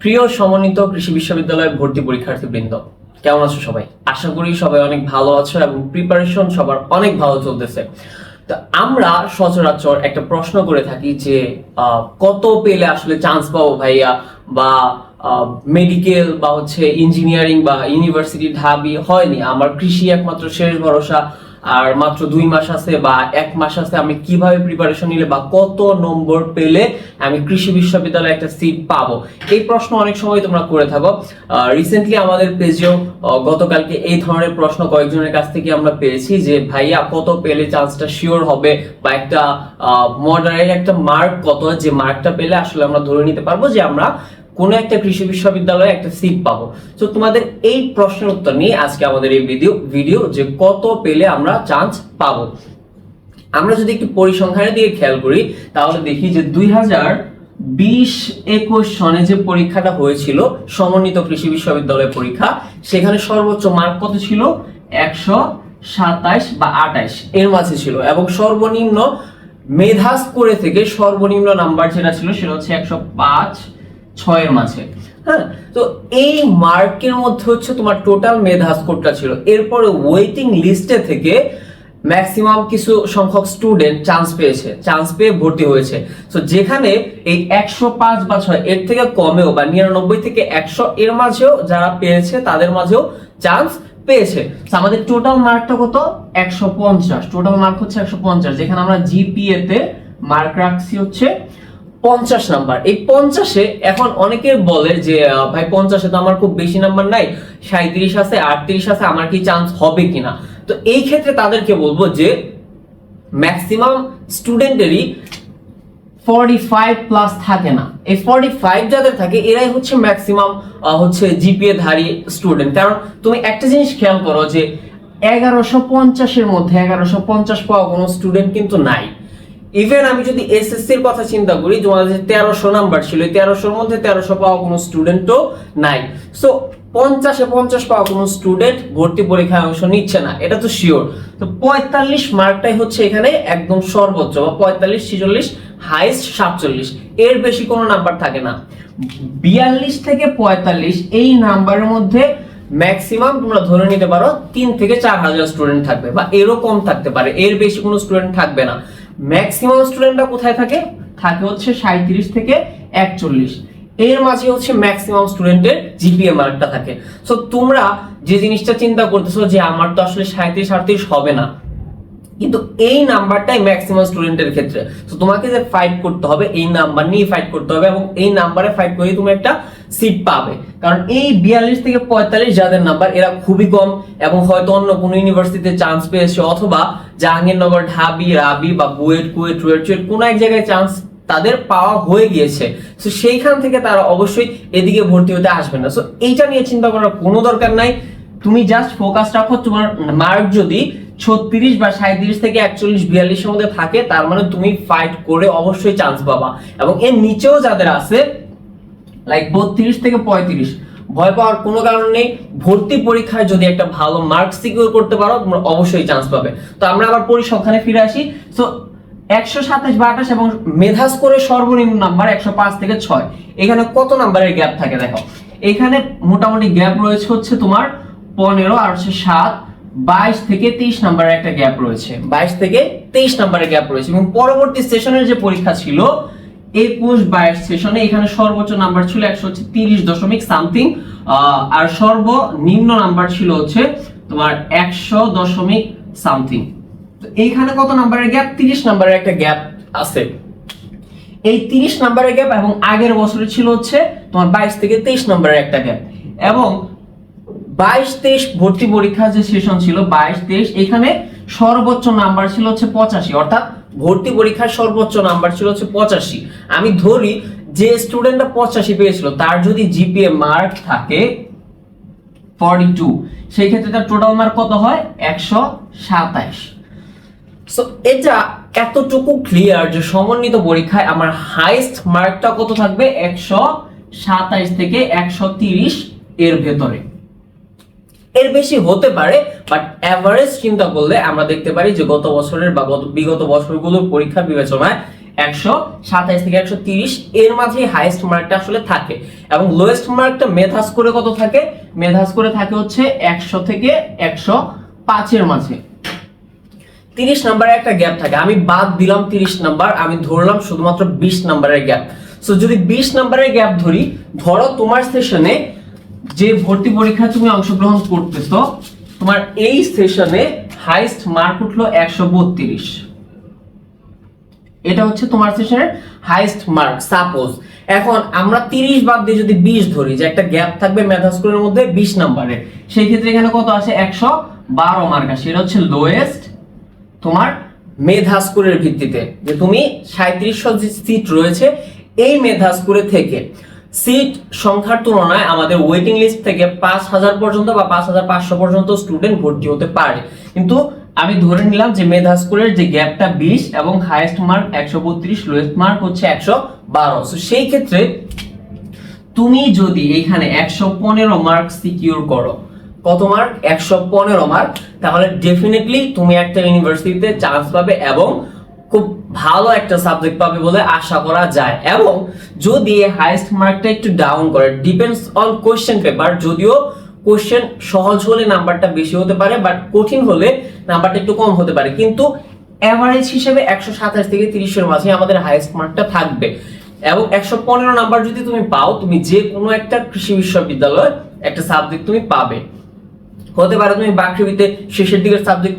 প্রিয় সমন্বিত কৃষি বিশ্ববিদ্যালয়ের ভর্তি পরীক্ষার্থীবৃন্দ, কেমন আছো সবাই? আশা করি সবাই অনেক ভালো আছো এবং প্রিপারেশন সবার অনেক ভালো চলতেছে। তো আমরা সচরাচর একটা প্রশ্ন করে থাকি যে কত পেলে আসলে চান্স পাবো ভাইয়া? বা মেডিকেল বা হচ্ছে ইঞ্জিনিয়ারিং বা ইউনিভার্সিটি ঢাবি হয়নি। আমার কৃষি একমাত্র শেষ ভরসা। আর মাত্র দুই মাস আছে বা এক মাস আছে, আমি কীভাবে প্রিপারেশন নিলে বা কত নম্বর পেলে আমি কৃষি বিশ্ববিদ্যালয়ে একটা সিট পাবো? এই প্রশ্ন অনেক সময় তোমরা করে থাকো। রিসেন্টলি আমাদের পেজেও গতকালকে এই ধরনের প্রশ্ন কয়েকজনের কাছ থেকে আমরা পেয়েছি যে, ভাইয়া, কত পেলে চান্সটা শিওর হবে? বা একটা মডারেট একটা মার্ক কত? যে মার্কটা পেলে আসলে আমরা ধরে নিতে পারব যে আমরা কোনো একটা কৃষি বিশ্ববিদ্যালয়ে একটা সিট পাবো। তো তোমাদের এই প্রশ্নের উত্তর নিয়ে আজকে আমাদের এই ভিডিও ভিডিও যে কত পেলে আমরা চান্স পাবো। আমরা যদি একটু পরিসংখ্যানের দিকে খেয়াল করি, তাহলে দেখি যে দুই হাজার বিশ একুশ সনে যে পরীক্ষাটা হয়েছিল, সমন্বিত কৃষি বিশ্ববিদ্যালয়ের পরীক্ষা, সেখানে সর্বোচ্চ মার্ক কত ছিল? একশো সাতাইশ বা আটাইশ। এর মাঝে ছিল। এবং সর্বনিম্ন মেধা স্কোরে থেকে সর্বনিম্ন নাম্বার যেটা ছিল, সেটা হচ্ছে একশো পাঁচ। ছয়ের মাঝে। হ্যাঁ তো এই মার্কের মধ্যে হচ্ছে তোমার টোটাল মেধা স্কোরটা ছিল। এরপরে ওয়েটিং লিস্টে থেকে ম্যাক্সিমাম কিছু সংখ্যক স্টুডেন্ট চান্স পেয়েছে চান্স পেয়ে ভর্তি হয়েছে। তো যেখানে এই একশো পাঁচ বা ছয়, এর থেকে কমেও বা নিরানব্বই থেকে একশো এর মাঝেও যারা পেয়েছে, তাদের মাঝেও চান্স পেয়েছে। আমাদের টোটাল মার্কটা কত? একশো পঞ্চাশ। টোটাল মার্ক হচ্ছে একশো পঞ্চাশ। যেখানে আমরা জিপিএ তে মার্ক রাখছি হচ্ছে পঞ্চাশ নাম্বার। এই পঞ্চাশে এখন অনেকে বলে যে ভাই, পঞ্চাশে তো আমার খুব বেশি নাম্বার নাই সাঁত্রিশ আছে, আটত্রিশ আছে, আমার কি চান্স হবে কিনা? তো এই ক্ষেত্রে তাদেরকে বলব যে ম্যাক্সিমাম স্টুডেন্টেরই ফর্টি ফাইভ প্লাস থাকে না। এই ফর্টি ফাইভ যাদের থাকে, এরাই হচ্ছে ম্যাক্সিমাম হচ্ছে জিপিএ ধারী স্টুডেন্ট কারণ তুমি একটা জিনিস খেয়াল করো যে, এগারোশো পঞ্চাশের মধ্যে এগারোশো পঞ্চাশ পাওয়া কোনো স্টুডেন্ট কিন্তু নাই। ইভেন আমি যদি এসএসসি এর কথা চিন্তা করি, তোমাদের যে তেরোশো নাম্বার ছিল তেরোশোর মধ্যে তেরোশো পাওয়া কোনো স্টুডেন্টও নাই। সো পঞ্চাশে পঞ্চাশ পাওয়া কোনো স্টুডেন্ট ভর্তি পরীক্ষায় অংশ নিচ্ছে না, এটা তো শিওর তো পঁয়তাল্লিশ মার্কটাই হচ্ছে এখানে একদম সর্বোচ্চ, বা পঁয়তাল্লিশ, ছিচল্লিশ হাইস্ট সাতচল্লিশ। এর বেশি কোনো নাম্বার থাকে না। বিয়াল্লিশ থেকে পঁয়তাল্লিশ, এই নাম্বারের মধ্যে ম্যাক্সিমাম তোমরা ধরে নিতে পারো, তিন থেকে চার হাজার স্টুডেন্ট থাকবে, বা এরও কম থাকতে পারে। এর বেশি কোনো স্টুডেন্ট থাকবে না। ম্যাক্সিমাম স্টুডেন্টরা কোথায় থাকে? থাকে হচ্ছে সাঁত্রিশ থেকে একচল্লিশ। এর মাঝে হচ্ছে ম্যাক্সিমাম স্টুডেন্টের জিপিএ মার্কটা থাকে। সো তোমরা যে জিনিসটা চিন্তা করতেছো যে আমার তো আসলে সাঁত্রিশ আটত্রিশ হবে না কিন্তু এই নাম্বারটাই ম্যাক্সিমাম স্টুডেন্টের ক্ষেত্রে। তো তোমাকে যে ফাইট করতে হবে, এই নাম্বার নিয়ে ফাইট করতে হবে এবং এই নাম্বারে ফাইট করে তুমি একটা সিট পাবে। কারণ এই বিয়াল্লিশ থেকে পঁয়তাল্লিশ যাদের নাম্বার এরা খুবই কম এবং হয়তো অন্য কোনো ইউনিভার্সিটিতে চান্স পেয়েছে অথবা জাহাঙ্গীরনগর, ঢাবি, রাবি বা বুয়েট, কুয়েট, রুয়েট, চুয়েট, কোনো এক জায়গায় চান্স তাদের পাওয়া হয়ে গিয়েছে। তো সেইখান থেকে তারা অবশ্যই এদিকে ভর্তি হতে আসবে না। সো এইটা নিয়ে চিন্তা করার কোনো দরকার নাই। তুমি জাস্ট ফোকাস রাখো। তোমার মার্ক যদি ছত্রিশ বা সাঁত্রিশ থেকে একচল্লিশ, বিয়াল্লিশের মধ্যে থাকে, তার মানে তুমি ফাইট করে অবশ্যই চান্স পাবা। এবং এর নিচেও যাদের আছে লাইক বত্রিশ থেকে পঁয়ত্রিশ, ভয় পাওয়ার কোনো কারণ নেই, ভর্তি পরীক্ষায় যদি একটা ভালো মার্ক সিকিউর করতে পারো, তোমরা অবশ্যই চান্স পাবে। তো আমরা আবার পরিসংখ্যানে ফিরে আসি। তো একশো সাতাশ বা আঠাশ এবং মেধা স্কোরের সর্বনিম্ন নাম্বার একশো পাঁচ থেকে ছয়। এখানে কত নাম্বারের গ্যাপ থাকে দেখো? এখানে মোটামুটি গ্যাপ রয়েছে হচ্ছে তোমার পনেরো, আর হচ্ছে সাত। বাইশ থেকে তেইশ নাম্বারের একটা গ্যাপ রয়েছে। বাইশ থেকে তেইশ নাম্বারের গ্যাপ রয়েছে এবং পরবর্তী সেশনের যে পরীক্ষা ছিল, একুশ বাইশ সেশনে এখানে সর্বোচ্চ নাম্বার ছিল একশো হচ্ছে তিরিশ দশমিক সামথিং আর সর্বনিম্ন নাম্বার ছিল হচ্ছে তোমার একশো দশমিক সামথিং। তো এইখানে কত নাম্বারের গ্যাপ? তিরিশ নাম্বারের একটা গ্যাপ আছে। এই তিরিশ নাম্বারের গ্যাপ এবং আগের বছরে ছিল হচ্ছে তোমার বাইশ থেকে তেইশ নাম্বারের একটা গ্যাপ। এবং বাইশ তেইশ ভর্তি পরীক্ষার যে সেশন ছিল, বাইশ তেইশ, এখানে সর্বোচ্চ নাম্বার ছিল হচ্ছে পঁচাশি, অর্থাৎ ভর্তি পরীক্ষার সর্বোচ্চ নাম্বার ছিল হচ্ছে পঁচাশি। আমি ধরি, যে স্টুডেন্টটা পঁচাশি পেয়েছিল, তার যদি জিপিএ মার্ক থাকে ফর্টি টু সেই ক্ষেত্রে তার টোটাল মার্ক কত হয়? একশো সাতাইশ। সো এটা এতটুকু ক্লিয়ার যে সমন্বিত পরীক্ষায় আমার হাইস্ট মার্কটা কত থাকবে? একশো সাতাইশ থেকে একশো তিরিশ এর ভেতরে। এর বেশি হতে পারে বাট অ্যাভারেজ চিন্তা করলে আমরা দেখতে পারি যে গত বছরের বা গত, বিগত বছরগুলোর পরীক্ষা বিবেচনায় একশো সাতাইশ থেকে একশো তিরিশ এর মাঝে হাইয়েস্ট মার্কটা আসলে থাকে। এবং লোয়েস্ট মার্কটা মেধাস করে কত থাকে? মেধাস করে থাকে হচ্ছে একশো থেকে একশো পাঁচের মাঝে। তিরিশ নাম্বারের একটা গ্যাপ থাকে। আমি বাদ দিলাম তিরিশ নাম্বার, আমি ধরলাম শুধুমাত্র বিশ নাম্বারের গ্যাপ সো যদি বিশ নাম্বারের গ্যাপ ধরি, ধরো তোমার সেশনে যে ভর্তি পরীক্ষা তুমি অংশগ্রহণ করতেছো, তোমার এই সেশনে হাইস্ট মার্ক উঠল একশো বত্রিশ। এটা হচ্ছে তোমার সেশনের হাইস্ট মার্ক সাপোজ এখন আমরা তিরিশ বাদ দিয়ে যদি বিশ ধরি, যে একটা গ্যাপ থাকবে মেধা স্কোরের মধ্যে বিশ নাম্বারে সেই ক্ষেত্রে এখানে কত আসে? একশো বারো মার্ক আসে। এটা হচ্ছে লোয়েস্ট তোমার মেধা স্কোরের ভিত্তিতে। যে তুমি সাঁত্রিশশো সিট রয়েছে, এই মেধা স্কোরে থেকে সিট সংখ্যার তুলনায় আমাদের ওয়েটিং লিস্ট থেকে পাঁচ হাজার পর্যন্ত বা পাঁচ হাজার পাঁচশো পর্যন্ত স্টুডেন্ট ভর্তি হতে পারে। কিন্তু আমি ধরে নিলাম যে মেধা স্কোরের যে গ্যাপটা বিশ এবং হাইয়েস্ট মার্ক একশো বত্রিশ লোয়েস্ট মার্ক হচ্ছে একশো বারো। সেই ক্ষেত্রে তুমি যদি এখানে একশো পনেরো মার্ক সিকিউর করো, কত মার্ক একশো পনেরো মার্ক তাহলে ডেফিনেটলি তুমি একটা ইউনিভার্সিটিতে চান্স পাবে এবং ভালো একটা সাবজেক্ট পাবে বলে আশা করা যায়। এবং যদি হাইয়েস্ট মার্কটা একটু ডাউন করে ডিপেন্ডস অন কোশ্চেন পেপার যদিও কোশ্চেন সহজ হলে নাম্বারটা বেশি হতে পারে বাট কঠিন হলে নাম্বারটা একটু কম হতে পারে। কিন্তু অ্যাভারেজ হিসেবে একশো সাতাশ থেকে তিরিশের মাঝে আমাদের হাইয়েস্ট মার্কটা থাকবে। এবং একশো পনেরো নাম্বার যদি তুমি পাও, তুমি যে কোনো একটা কৃষি বিশ্ববিদ্যালয় একটা সাবজেক্ট তুমি পাবে। হতে পারে তুমি বাকৃবিতে শেষের দিকের সাবজেক্ট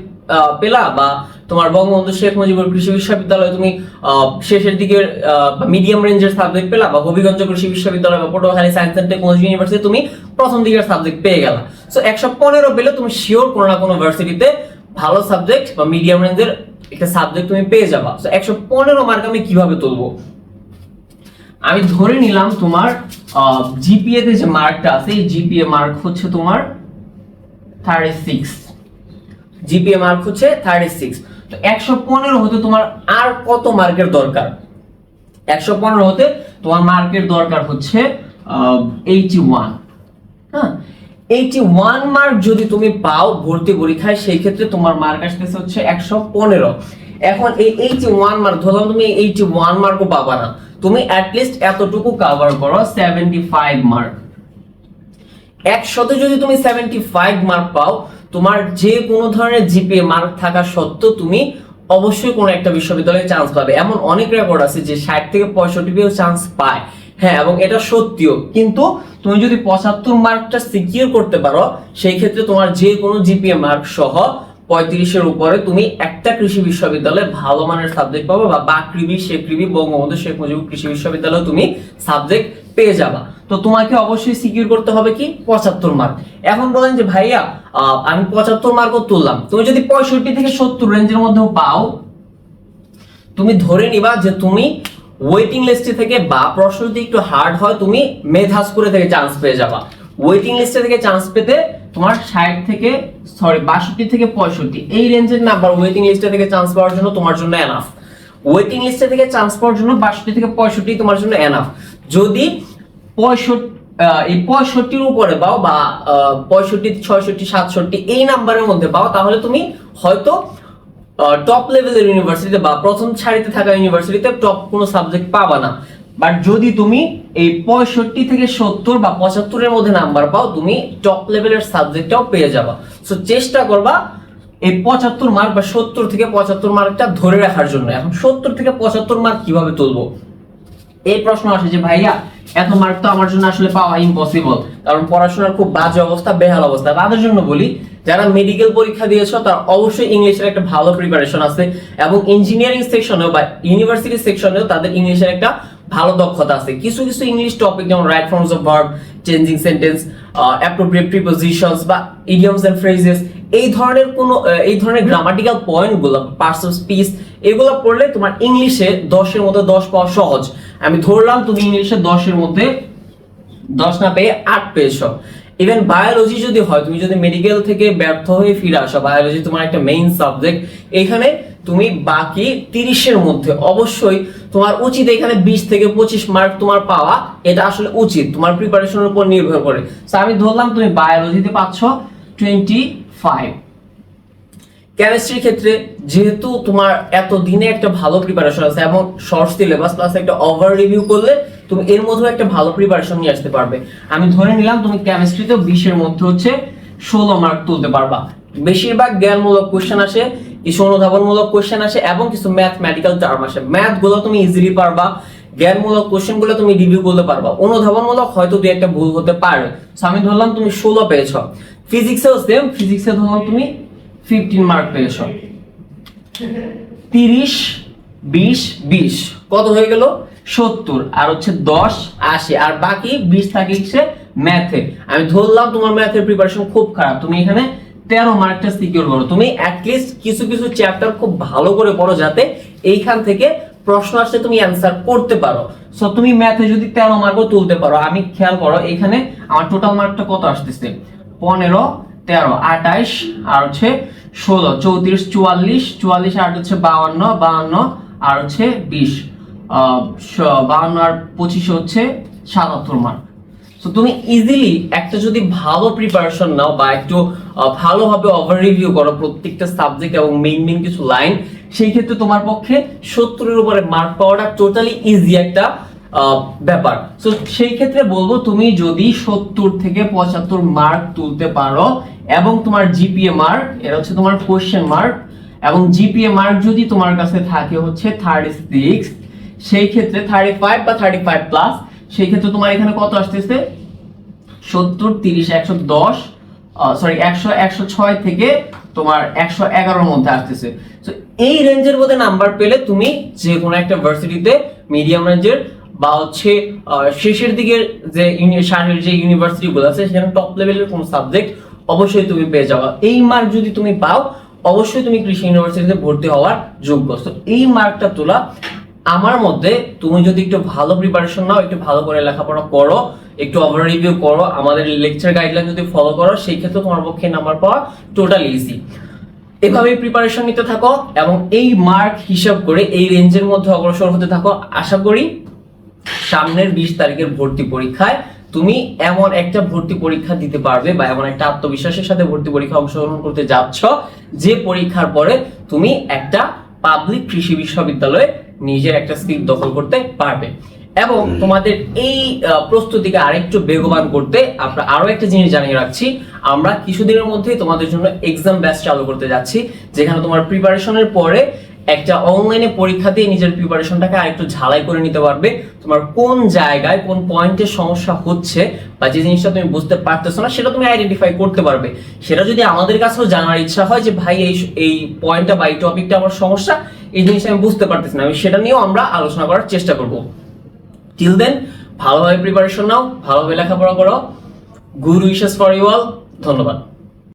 পেলা বা তোমার বঙ্গবন্ধু শেখ মুজিবুর কৃষি বিশ্ববিদ্যালয়ে তুমি শেষের দিকে মিডিয়াম রেঞ্জের সাবজেক্ট পেলা বা হবিগঞ্জ কৃষি বিশ্ববিদ্যালয় বা Patuakhali science and technology university তুমি প্রথম দিকের সাবজেক্ট পেয়ে গেলা। সো একশো পনেরো পেলে তুমি শিওর কোনো না কোনো ভার্সিটিতে ভালো সাবজেক্ট বা মিডিয়াম রেঞ্জের একটা সাবজেক্ট তুমি পেয়ে যাবা। সো একশো পনেরো মার্ক আমি কীভাবে তুলবো? আমি ধরে নিলাম তোমার জিপিএ তে যে মার্কটা আছে, এই জিপিএ মার্ক হচ্ছে তোমার থার্টি সিক্স জিপিএ মার্ক হচ্ছে থার্টি সিক্স তো একশো পনেরো হতে তোমার আর কত মার্কের দরকার? একশো পনেরো হতে তোমার মার্কের দরকার হচ্ছে এইটি ওয়ান হ্যাঁ? এইটি ওয়ান মার্ক যদি তুমি পাও ভর্তি পরীক্ষায়, সেই ক্ষেত্রে তোমার মার্ক আসতেছে হচ্ছে একশো পনেরো। এখন এই এইটি ওয়ান মার্ক ধরলাম তুমি এইটি ওয়ান মার্কও পাবা না, তুমি অ্যাটলিস্ট এতটুকু কভার করো সেভেন্টি ফাইভ মার্ক একশোতে যদি তুমি সেভেন্টি ফাইভ মার্ক পাও তোমার যে কোনো ধরনের জিপিএ মার্ক থাকা সত্ত্বেও তুমি অবশ্যই কোনো একটা বিশ্ববিদ্যালয়ে চান্স পাবে। এমন অনেক রেকর্ড আছে যে ষাট থেকে পঁয়ষট্টি পেয়েও চান্স পায়। হ্যাঁ এবং এটা সত্যিও। কিন্তু তুমি যদি পঁচাত্তর মার্কটা সিকিউর করতে পারো, সেই ক্ষেত্রে তোমার যে কোনো জিপিএ মার্ক সহ পঁয়ত্রিশের উপরে তুমি একটা কৃষি বিশ্ববিদ্যালয়ে ভালো মানের সাবজেক্ট পাবে বা বাকৃবি শেকৃবি বঙ্গবন্ধু শেখ মুজিব কৃষি বিশ্ববিদ্যালয়ে তুমি সাবজেক্ট পেয়ে যাবা। তো তোমাকে অবশ্যই সিকিউর করতে হবে কি? পঁচাত্তর মার্ক এখন বলেন যে, ভাইয়া আমি পঁচাত্তর মার্কও তুললাম। তুমি যদি পঁয়ষট্টি থেকে সত্তর রেঞ্জের মধ্যেও পাও, তুমি ধরে নিবা যে তুমি ওয়েটিং লিস্টে থেকে বা প্রশ্ন যদি একটু হার্ড হয়, তুমি মেধাস করে থেকে চান্স পেয়ে যাবা। ওয়েটিং লিস্টে থেকে চান্স পেতে তোমার ষাট থেকে সরি বাষট্টি থেকে পঁয়ষট্টি, এই রেঞ্জের নাম্বার ওয়েটিং লিস্টে থেকে চান্স পাওয়ার জন্য তোমার জন্য এনাফ ওয়েটিং লিস্টে থেকে চান্স পাওয়ার জন্য বাষট্টি থেকে পঁয়ষট্টি তোমার জন্য এনাফ যদি পঁয়ষট্টি এই পঁয়ষট্টির উপরে পাও বা পঁয়ষট্টি, ছয়ষট্টি, সাতষট্টি এই নাম্বারের মধ্যে পাও তাহলে তুমি হয়তো টপ লেভেলের ইউনিভার্সিটিতে বা প্রথম সারিতে থাকা ইউনিভার্সিটিতে টপ কোনো সাবজেক্ট পাবা না। বাট যদি তুমি এই পঁয়ষট্টি থেকে সত্তর বা পঁচাত্তরের মধ্যে নাম্বার পাও, তুমি টপ লেভেলের সাবজেক্টটাও পেয়ে যাবা। সো চেষ্টা করবা এই পঁচাত্তর মার্ক বা সত্তর থেকে পঁচাত্তর মার্কটা ধরে রাখার জন্য। এখন সত্তর থেকে পঁচাত্তর মার্ক কীভাবে তুলবো? এই প্রশ্ন আসে যে, ভাইয়া, এত মার্ক তো আমার জন্য আসলে পাওয়া ইম্পসিবল কারণ পড়াশোনার খুব বাজে অবস্থা, বেহাল অবস্থা। তাদের জন্য বলি, যারা মেডিকেল পরীক্ষা দিয়েছ, তারা অবশ্যই ইংলিশের একটা ভালো প্রিপারেশন আছে এবং ইঞ্জিনিয়ারিং সেকশনেও বা ইউনিভার্সিটি সেকশনেও তাদের ইংলিশের একটা ভালো দক্ষতা আছে। কিছু কিছু ইংলিশ টপিক যেমন right forms of verb changing sentence appropriate prepositions বা ইডিয়মস এন্ড ফ্রেজেস এই ধরনের কোনো এই ধরনের গ্রামাটিক্যাল পয়েন্টগুলো পার্টস অফ স্পিচ এগুলো পড়লে তোমার ইংলিশে দশের মধ্যে দশ পাওয়া সহজ। আমি ধরলাম তুমি ইংলিশে দশের মধ্যে দশ না পেয়ে আট পেয়েছ। ইভেন বায়োলজি যদি হয়, তুমি যদি মেডিকেল থেকে ব্যর্থ হয়ে ফিরে আসো বায়োলজি তোমার একটা মেইন সাবজেক্ট এখানে তুমি বাকি তিরিশের মধ্যে অবশ্যই তোমার উচিত এখানে বিশ থেকে পঁচিশ মার্ক তোমার পাওয়া, এটা আসলে উচিত। তোমার প্রিপারেশনের উপর নির্ভর করে। আমি ধরলাম তুমি বায়োলজিতে পাচ্ছ টোয়েন্টি ফাইভ কেমিস্ট্রির ক্ষেত্রে যেহেতু তোমার এত দিনে একটা ভালো প্রিপারেশন আছে এবং শর্ট সিলেবাস প্লাস একটা ওভার রিভিউ করলে তুমি এর মধ্যে একটা ভালো প্রিপারেশন নিয়ে আসতে পারবে। আমি ধরে নিলাম তুমি কেমিস্ট্রিতে বিশের মধ্যে হচ্ছে ষোলো মার্ক তুলতে পারবা। বেশিরভাগ জ্ঞানমূলক কোশ্চেন আসে, কিছু অনুধাবনমূলক কোশ্চেন আসে এবং কিছু ম্যাথমেটিক্যাল টার্ম আসে। ম্যাথগুলো তুমি ইজিলি পারবা, জ্ঞানমূলক কোশ্চেনগুলো তুমি রিভিউ করতে পারবা। অনুধাবনমূলক হয়তো দুই একটা ভুল হতে পারে। আমি ধরলাম তুমি ষোলো পেয়েছ। ফিজিক্সেও সেম ফিজিক্সে ধরলাম তুমি ফিফটিন মার্ক পেয়েছ তিরিশ, বিশ বিশ। কত হয়ে গেল? সত্তর। আর হচ্ছে দশ, আশি। আর বাকি বিশ থাকে হচ্ছে ম্যাথে আমি ধরলাম তোমার ম্যাথের প্রিপারেশন খুব খারাপ। তুমি এখানে তেরো মার্কটা সিকিউর করো। তুমি অ্যাটলিস্ট কিছু কিছু চ্যাপ্টার খুব ভালো করে পড়ো যাতে এইখান থেকে প্রশ্ন আসলে তুমি অ্যান্সার করতে পারো। সো তুমি ম্যাথে যদি তেরো মার্কও তুলতে পারো, আমি খেয়াল করো, এখানে আমার টোটাল মার্কটা কত আসতেছে? পনেরো, তেরো, আঠাইশ, আর হচ্ছে ষোলো, চৌত্রিশ, চুয়াল্লিশ চুয়াল্লিশ, আর হচ্ছে বাউান্ন বাউান্ন আর হচ্ছে বিশ। স- বাউান্ন আর পঁচিশ হচ্ছে সাতাত্তর মার্ক তো তুমি ইজিলি একটা যদি ভালো প্রিপারেশন নাও বা একটু ভালোভাবে ওভার রিভিউ করো প্রত্যেকটা সাবজেক্ট এবং মেইন মেইন কিছু লাইন সেই ক্ষেত্রে তোমার পক্ষে সত্তরের উপরে মার্ক পাওয়াটা টোটালি ইজি একটা ব্যাপার। তো সেই ক্ষেত্রে বলব, তুমি যদি সত্তর থেকে পঁচাত্তর মার্ক তুলতে পারো এবং তোমার জিপিএ মার্ক এটা হচ্ছে তোমার কোশ্চেন মার্ক এবং জিপিএ মার্ক যদি তোমার কাছে থাকে হচ্ছে থার্টি সিক্স সেই ক্ষেত্রে থার্টি ফাইভ বা থার্টি ফাইভ প্লাস সেই ক্ষেত্রে তোমার এখানে কত আসতেছে? সত্তর, তিরিশ, একশো দশ সরি একশো একশো ছয় থেকে তোমার একশো এগারোর মধ্যে আসতেছে। তো এই রেঞ্জের মধ্যে নাম্বার পেলে তুমি যে কোনো একটা ভার্সিটিতে মিডিয়াম রেঞ্জের বা হচ্ছে শেষের দিকের যে সামনের যে ইউনিভার্সিটি গুলো আছে, সেখানে টপ লেভেলের কোন সাবজেক্ট অবশ্যই তুমি পেয়ে যাবা। এই মার্ক যদি তুমি পাও, অবশ্যই তুমি কৃষি ইউনিভার্সিটিতে ভর্তি হওয়ার যোগ্য। এই মার্কটা তোলা, আমার মধ্যে তুমি যদি একটু ভালো প্রিপারেশন নাও, একটু ভালো করে লেখাপড়া করো, একটু ওভার রিভিউ করো, আমাদের লেকচার গাইডলাইন যদি ফলো করো, সেই ক্ষেত্রে তোমার পক্ষে নাম্বার পাওয়া টোটাল ইজি এভাবে প্রিপারেশন নিতে থাকো এবং এই মার্ক হিসাব করে এই রেঞ্জের মধ্যে অগ্রসর হতে থাকো। আশা করি সামনের বিশ তারিখের ভর্তি পরীক্ষায় তুমি এমন একটা ভর্তি পরীক্ষা দিতে পারবে বা এমন একটা আত্মবিশ্বাসের সাথে ভর্তি পরীক্ষা অংশগ্রহণ করতে যাচ্ছ যে পরীক্ষার পরে তুমি একটা পাবলিক কৃষি বিশ্ববিদ্যালয়ে নিজের একটা সিট দখল করতে পারবে। এবং তোমাদের এই প্রস্তুতিকে আরেকটু বেগবান করতে আমরা আরও একটা জিনিস জানিয়ে রাখছি। আমরা কিছুদিনের মধ্যেই তোমাদের জন্য এক্সাম ব্যাচ চালু করতে যাচ্ছি যেখানে তোমার প্রিপারেশনের পরে একটা অনলাইনে পরীক্ষা দিয়ে নিজের প্রিপারেশনটাকে আরেকটু ঝালাই করে নিতে পারবে। তোমার কোন জায়গায় কোন পয়েন্টে সমস্যা হচ্ছে বা যে জিনিসটা তুমি বুঝতে পারতেছো না, সেটা তুমি আইডেন্টিফাই করতে পারবে। সেটা যদি আমাদের কাছেও জানার ইচ্ছা হয় যে, ভাই, এই এই পয়েন্টটা বা এই টপিকটা আমার সমস্যা, এই জিনিসটা আমি বুঝতে পারতেছি না। আমি সেটা নিয়েও আমরা আলোচনা করার চেষ্টা করব। টিল দেন ভালোভাবে প্রিপারেশন নাও, ভালোভাবে লেখাপড়া করো। Good wishes for you all ধন্যবাদ।